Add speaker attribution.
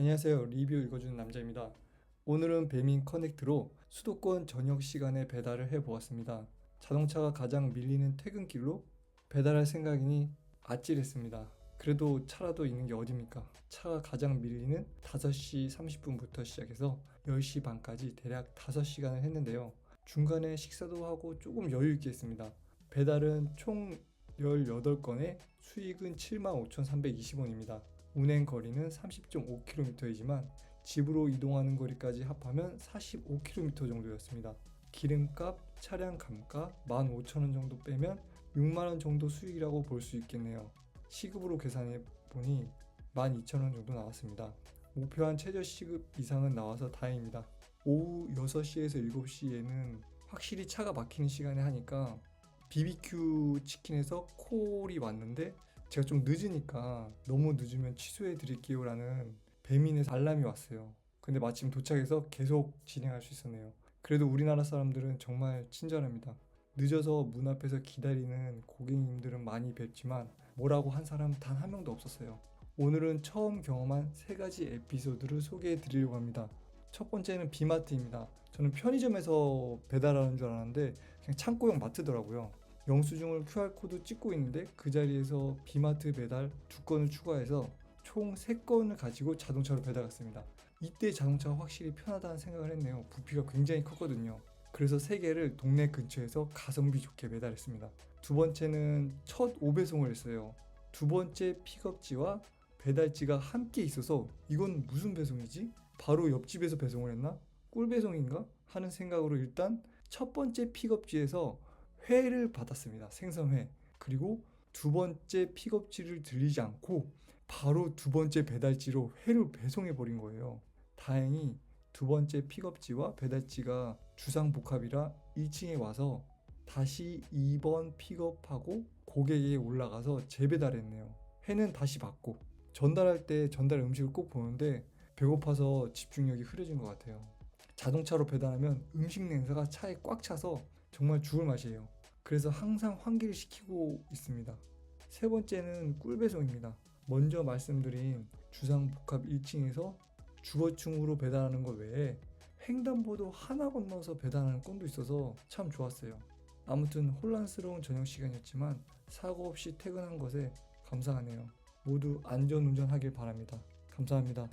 Speaker 1: 안녕하세요. 리뷰 읽어주는 남자입니다. 오늘은 배민 커넥트로 수도권 저녁 시간에 배달을 해 보았습니다. 자동차가 가장 밀리는 퇴근길로 배달할 생각이니 아찔했습니다. 그래도 차라도 있는 게 어딥니까? 차가 가장 밀리는 5시 30분부터 시작해서 10시 반까지 대략 5시간을 했는데요. 중간에 식사도 하고 조금 여유 있게 했습니다. 배달은 총 18건에 수익은 75,320원입니다. 운행 거리는 30.5km이지만 집으로 이동하는 거리까지 합하면 45km 정도였습니다. 기름값, 차량 감가 15,000원 정도 빼면 6만원 정도 수익이라고 볼 수 있겠네요. 시급으로 계산해 보니 12,000원 정도 나왔습니다. 목표한 최저 시급 이상은 나와서 다행입니다. 오후 6시에서 7시에는 확실히 차가 막히는 시간에 하니까 BBQ 치킨에서 콜이 왔는데 제가 좀 늦으니까 너무 늦으면 취소해 드릴게요 라는 배민에서 알람이 왔어요. 근데 마침 도착해서 계속 진행할 수 있었네요. 그래도 우리나라 사람들은 정말 친절합니다. 늦어서 문 앞에서 기다리는 고객님들은 많이 뵙지만 뭐라고 한 사람 단 한 명도 없었어요. 오늘은 처음 경험한 세 가지 에피소드를 소개해 드리려고 합니다. 첫 번째는 비마트입니다. 저는 편의점에서 배달하는 줄 알았는데 그냥 창고형 마트더라고요. 영수증을 QR코드 찍고 있는데 그 자리에서 비마트 배달 두 건을 추가해서 총 3건을 가지고 자동차로 배달 갔습니다. 이때 자동차가 확실히 편하다는 생각을 했네요. 부피가 굉장히 컸거든요. 그래서 3개를 동네 근처에서 가성비 좋게 배달했습니다. 두 번째는 첫 5배송을 했어요. 두 번째 픽업지와 배달지가 함께 있어서 이건 무슨 배송이지? 바로 옆집에서 배송을 했나? 꿀배송인가? 하는 생각으로 일단 첫 번째 픽업지에서 회를 받았습니다. 생선회. 그리고 두 번째 픽업지를 들리지 않고 바로 두 번째 배달지로 회를 배송해 버린 거예요. 다행히 두 번째 픽업지와 배달지가 주상복합이라 1층에 와서 다시 2번 픽업하고 고객에게 올라가서 재배달했네요. 회는 다시 받고 전달할 때 전달 음식을 꼭 보는데 배고파서 집중력이 흐려진 것 같아요. 자동차로 배달하면 음식 냄새가 차에 꽉 차서 정말 죽을 맛이에요. 그래서 항상 환기를 시키고 있습니다. 세 번째는 꿀 배송입니다. 먼저 말씀드린 주상복합 1층에서 주거층으로 배달하는 것 외에 횡단보도 하나 건너서 배달하는 건도 있어서 참 좋았어요. 아무튼 혼란스러운 저녁 시간이었지만 사고 없이 퇴근한 것에 감사하네요. 모두 안전 운전하길 바랍니다. 감사합니다.